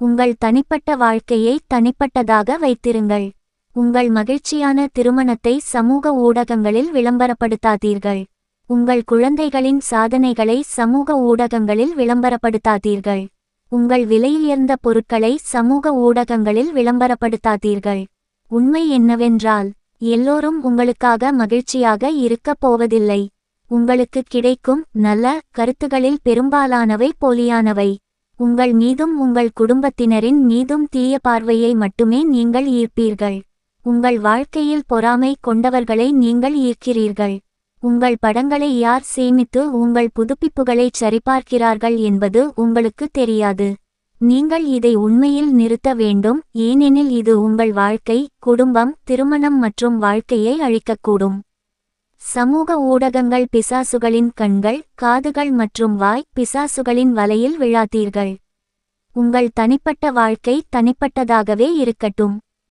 உங்கள் தனிப்பட்ட வாழ்க்கையை தனிப்பட்டதாக வைத்திருங்கள். உங்கள் மகிழ்ச்சியான திருமணத்தை சமூக ஊடகங்களில் விளம்பரப்படுத்தாதீர்கள். உங்கள் குழந்தைகளின் சாதனைகளை சமூக ஊடகங்களில் விளம்பரப்படுத்தாதீர்கள். உங்கள் விலையுயர்ந்த பொருட்களை சமூக ஊடகங்களில் விளம்பரப்படுத்தாதீர்கள். உண்மை என்னவென்றால் எல்லோரும் உங்களுக்காக மகிழ்ச்சியாக இருக்கப் போவதில்லை. உங்களுக்கு கிடைக்கும் நல்ல கருத்துகளில் பெரும்பாலானவை போலியானவை. உங்கள் மீதும் உங்கள் குடும்பத்தினரின் மீதும் தீய பார்வையை மட்டுமே நீங்கள் ஈர்ப்பீர்கள். உங்கள் வாழ்க்கையில் பொறாமை கொண்டவர்களை நீங்கள் ஈர்க்கிறீர்கள். உங்கள் படங்களை யார் சேமித்து உங்கள் புதுப்பிப்புகளைச் சரிபார்க்கிறார்கள் என்பது உங்களுக்கு தெரியாது. நீங்கள் இதை உண்மையில் நிறுத்த வேண்டும் ஏனெனில் இது உங்கள் வாழ்க்கை குடும்பம் திருமணம் மற்றும் வாழ்க்கையை அழிக்கக்கூடும். சமூக ஊடகங்கள் பிசாசுகளின் கண்கள் காதுகள் மற்றும் வாய் பிசாசுகளின் வலையில் விழாத்தீர்கள் உங்கள் தனிப்பட்ட வாழ்க்கை தனிப்பட்டதாகவே இருக்கட்டும்.